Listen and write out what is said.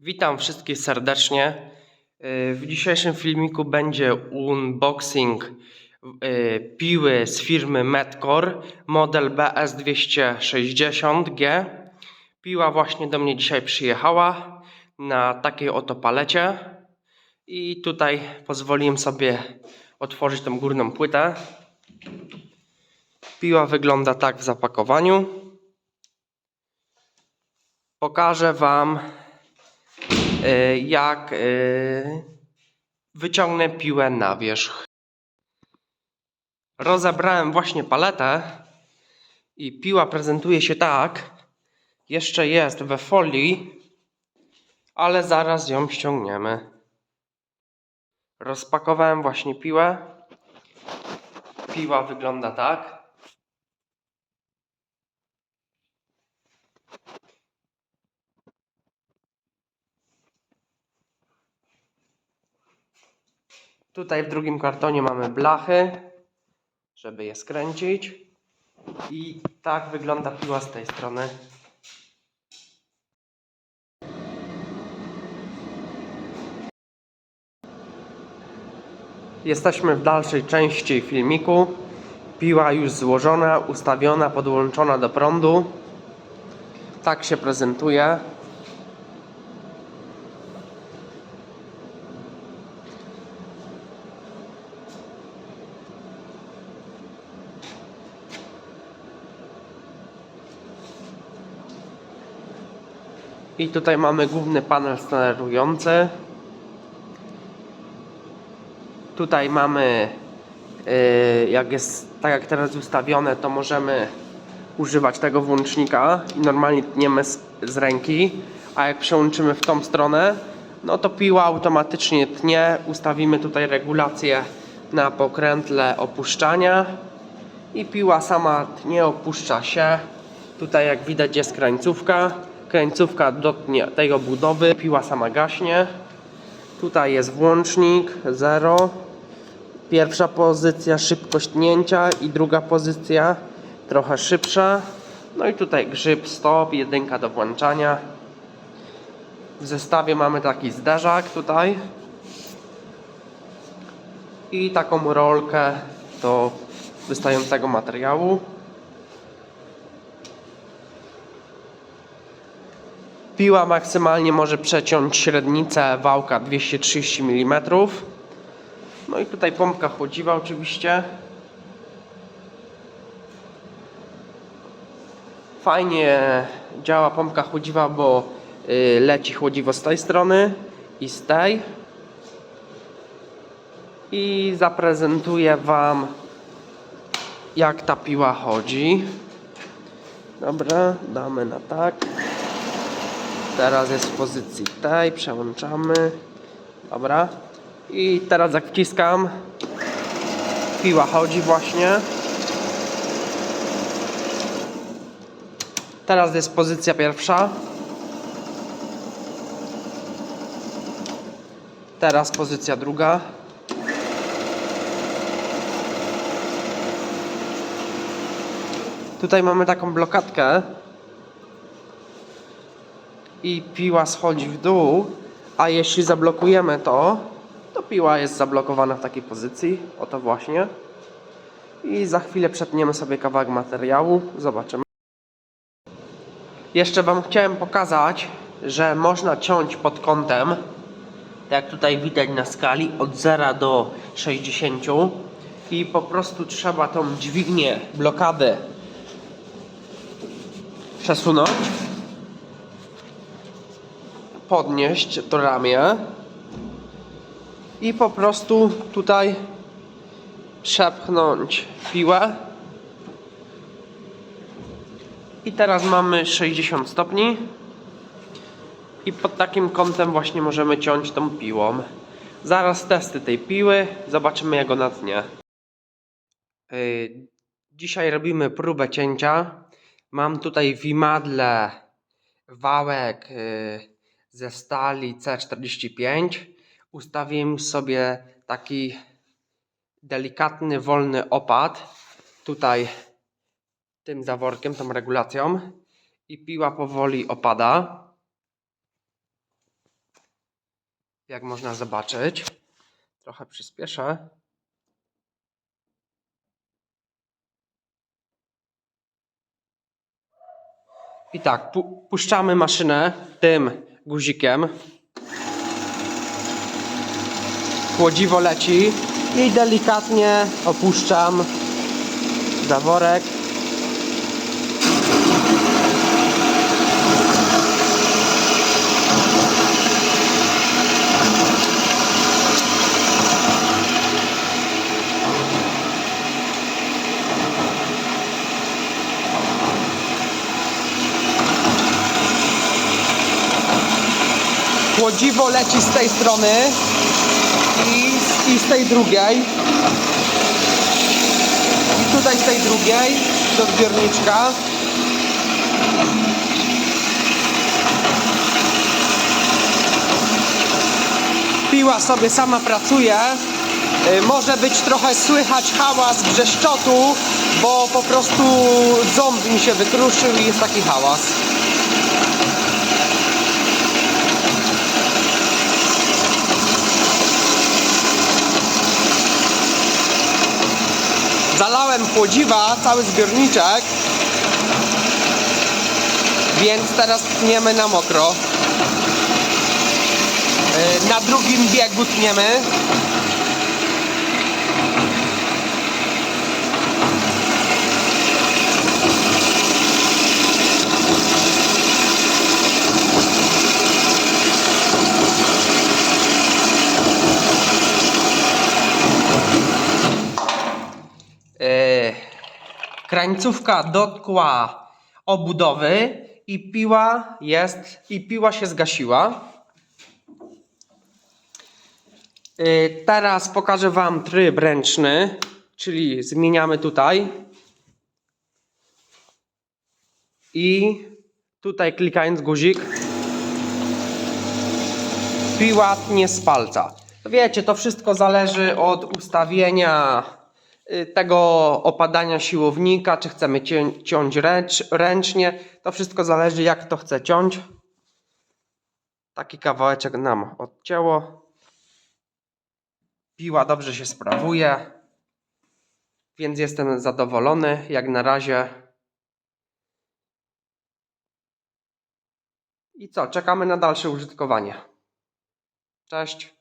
Witam wszystkich serdecznie. Yy, W dzisiejszym filmiku będzie unboxing yy, piły z firmy Medcore model BS260G. Piła właśnie do mnie dzisiaj przyjechała na takiej oto palecie i tutaj pozwoliłem sobie otworzyć tą górną płytę. Piła wygląda tak w zapakowaniu. Pokażę Wam y, jak y, wyciągnę piłę na wierzch. Rozebrałem właśnie paletę i piła prezentuje się tak. Jeszcze jest we folii, ale zaraz ją ściągniemy. Rozpakowałem właśnie piłę. Piła wygląda tak. Tutaj w drugim kartonie mamy blachy, żeby je skręcić. I tak wygląda piła z tej strony. Jesteśmy w dalszej części filmiku. Piła już złożona, ustawiona, podłączona do prądu. Tak się prezentuje. I tutaj mamy główny panel sterujący. Tutaj mamy, yy, jak jest tak jak teraz ustawione, to możemy używać tego włącznika i normalnie tniemy z, z ręki, a jak przełączymy w tą stronę, no to piła automatycznie tnie. Ustawimy tutaj regulację na pokrętle opuszczania i piła sama tnie, opuszcza się. Tutaj jak widać jest krańcówka. Krańcówka dotknie tej obudowy, piła sama gaśnie. Tutaj jest włącznik 0. Pierwsza pozycja szybkość tnięcia i druga pozycja trochę szybsza. No i tutaj grzyb stop, jedynka do włączania. W zestawie mamy taki zderzak tutaj. I taką rolkę do wystającego materiału. Piła maksymalnie może przeciąć średnicę wałka 230 mm. No i tutaj pompka chłodziwa oczywiście. Fajnie działa pompka chłodziwa, bo y, leci chłodziwo z tej strony i z tej. I zaprezentuję Wam jak ta piła chodzi. Dobra, damy na tak. Teraz jest w pozycji tej, przełączamy. Dobra. I teraz jak wciskam, piła chodzi właśnie. Teraz jest pozycja pierwsza. Teraz pozycja druga. Tutaj mamy taką blokadkę i piła schodzi w dół, a jeśli zablokujemy to, to piła jest zablokowana w takiej pozycji, oto właśnie. I za chwilę przetniemy sobie kawałek materiału, zobaczymy. Jeszcze Wam chciałem pokazać, że można ciąć pod kątem, tak jak tutaj widać na skali, od 0 do 60 i po prostu trzeba tą dźwignię, blokadę przesunąć podnieść to ramię i po prostu tutaj przepchnąć piłę. I teraz mamy 60 stopni. I pod takim kątem właśnie możemy ciąć tą piłą. Zaraz testy tej piły, zobaczymy jak ona tnie. Yy, Dzisiaj robimy próbę cięcia. Mam tutaj w imadle wałek yy, ze stali C45. Ustawiłem sobie taki delikatny, wolny opad. Tutaj tym zaworkiem, tą regulacją. I piła powoli opada. jak można zobaczyć. Trochę przyspieszę. I tak, pu- puszczamy maszynę tym guzikiem. Chłodziwo leci i delikatnie opuszczam zaworek. Chłodziwo leci z tej strony i, i z tej drugiej. I tutaj z tej drugiej do zbiorniczka. Piła sobie sama pracuje. Y, Może być trochę słychać hałas brzeszczotu, bo po prostu ząb mi się wykruszył i jest taki hałas. Zalałem chłodziwa, cały zbiorniczek. Więc teraz tniemy na mokro. Yy, Na drugim biegu tniemy. Krańcówka dotkła obudowy i piła jest i piła się zgasiła. Yy, teraz pokażę Wam tryb ręczny, czyli zmieniamy tutaj i tutaj klikając guzik piła tnie z palca. Wiecie, to wszystko zależy od ustawienia y, tego opadania siłownika, czy chcemy ciąć ręcz, ręcznie. To wszystko zależy jak to chce ciąć. Taki kawałeczek nam odcięło. Piła dobrze się sprawuje, więc jestem zadowolony jak na razie. I co, czekamy na dalsze użytkowanie. Cześć.